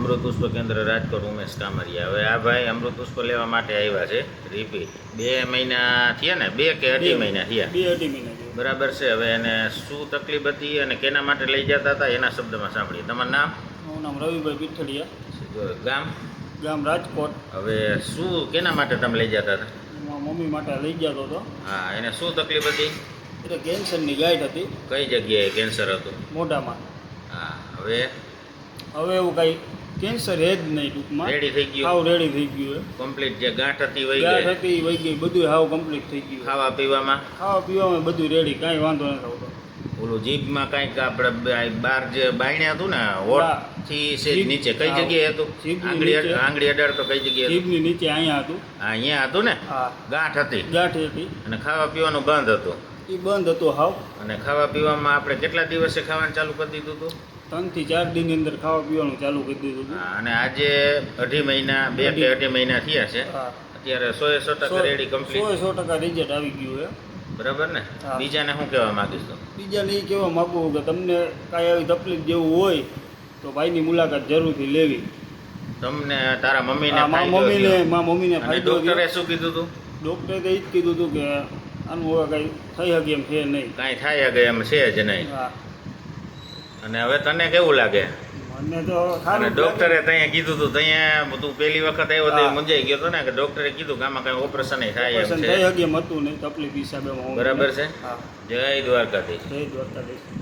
અમૃત પુષ્પ કેન્દ્ર રાજકોટ ઉમેશ કામરિયા. હવે આ ભાઈ અમૃત પુષ્પ લેવા માટે આવ્યા છે રિપીટ બે મહિના થયા ને? બે કે અઢી મહિના થયા? બે અઢી મહિના બરાબર છે. હવે એને શું તકલીફ હતી અને કેના માટે લઈ જતા હતા એના શબ્દમાં સાંભળીએ. તમારું નામ? મારું નામ રવિભાઈ પીઠડિયા. ગામ? ગામ રાજકોટ. હવે શું કેના માટે તમે લઈ જતા હતા? મમ્મી માટે લઈ જતો હતો. હા એને શું તકલીફ હતી? એટલે કેન્સરની ગાઈડ હતી. કઈ જગ્યાએ કેન્સર હતું? મોઢામાં. હા હવે? હવે એવું કાંઈ કેન્સર હે જ નહીં ટૂંકમાં. રેડી થઈ ગયું. હાવ રેડી થઈ ગયું કમ્પ્લીટ જે ગાંઠ હતી વહી ગાંઠ હતી વહી ગઈ બધું હાવ કમ્પ્લીટ થઈ ગયું ખાવા પીવામાં? ખાવા પીવામાં બધું રેડી કાંઈ વાંધો નથી આવતો. ઓલું જીભમાં કાંઈક આપણે બાર જે બાયણ્યા હતું ને હોઠથી સેજ નીચે. કઈ જગ્યાએ હતું? આંગળી. આંગળી અડાડ તો કઈ જગ્યાએ હતું? જીભની નીચે અહીંયા હતું. અહીંયા હતું ને? ગાંઠ હતી. ગાંઠ હતી. અને ખાવા પીવાનું બંધ હતું. એ બંધ હતું હાવ. અને ખાવા પીવામાં આપણે કેટલા દિવસે ખાવાનું ચાલુ કરી દીધું હતું? ત્રણથી ચાર દિનની અંદર ખાવા પીવાનું ચાલુ કરી દીધું હતું. અને આજે અઢી મહિના બે કે અઢી. મહિના થયા છે. અત્યારે સો એ સો ટકા રેડી કમ્પ્લીટ સો સો ટકા રિઝલ્ટ આવી ગયું છે. બરાબર ને? બીજાને શું કહેવા માંગીશ તો? બીજાને એ કહેવા માગું કે તમને કાંઈ આવી તકલીફ જેવું હોય તો ભાઈની મુલાકાત જરૂરથી લેવી. તમને તારા મમ્મીને મમ્મીને મા મમ્મીને ફાયદો ડોક્ટરે શું કીધું હતું ડૉક્ટરે તો એ જ કીધું હતું કે આનું કંઈ થઈ શકે એમ છે નહીં. કાંઈ થાય શકે એમ છે જ નહીં. હા. અને હવે તને કેવું લાગે? મને તો અને ડોક્ટરે ત્યાં કીધું હતું ત્યાં તું પહેલી વખત આવ્યો તો. મુંજાઈ ગયો હતો ને કે ડોક્ટરે કીધું કે આમાં કઈ ઓપરેશન થાય એમ છે. થઈ શકે એમ હતું નહીં તકલીફ હિસાબે બરાબર છે? જય દ્વારકાધીશ. જય દ્વારકાધીશ.